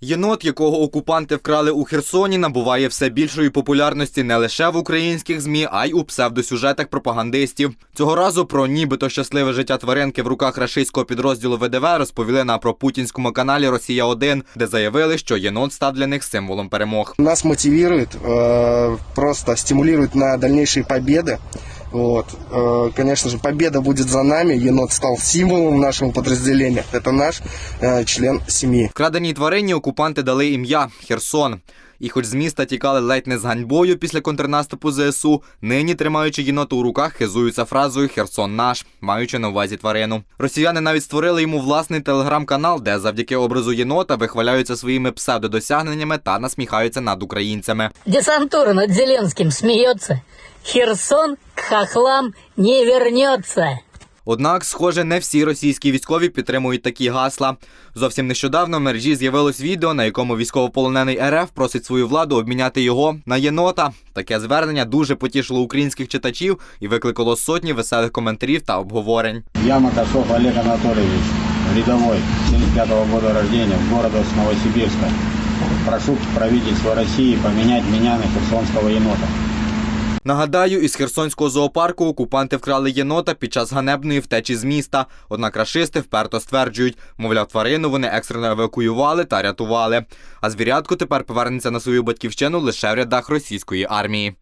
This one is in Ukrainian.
Єнот, якого окупанти вкрали у Херсоні, набуває все більшої популярності не лише в українських змі, а й у псевдосюжетах пропагандистів. Цього разу про нібито щасливе життя тваринки в руках рашистського підрозділу ВДВ розповіли на пропутінському каналі Росія 1 де заявили, що єнот став для них символом перемог. Нас мотивирует, э, просто стимулирует на дальнейшие победы. Вот. Э, Конечно же, победа будет за нами. Енот стал символом нашего подразделения. Это наш э, член семьи. Вкраденій тварині окупанти дали ім'я Херсон. І хоч з міста тікали ледь не з ганьбою після контрнаступу ЗСУ, нині, тримаючи єнота у руках, хизуються фразою Херсон наш, маючи на увазі тварину. Росіяни навіть створили йому власний телеграм-канал, де завдяки образу єнота вихваляються своїми псевдодосягненнями та насміхаються над українцями. Десантура над Зеленским смеется. Херсон к хохлам не вернется. Однак, схоже, не всі російські військові підтримують такі гасла. Зовсім нещодавно в мережі з'явилось відео, на якому військовополонений РФ просить свою владу обміняти його на єнота. Таке звернення дуже потішило українських читачів і викликало сотні веселих коментарів та обговорень. Я Макашов Олег Анатольевич, рядовой, 75 года рождения, города с Новосибирска. Прошу правительство России поменять меня на херсонского енота. Нагадаю, із Херсонського зоопарку окупанти вкрали єнота під час ганебної втечі з міста. Однак рашисти вперто стверджують, мовляв, тварину вони екстрено евакуювали та рятували. А звірятку тепер повернеться на свою батьківщину лише в рядах російської армії.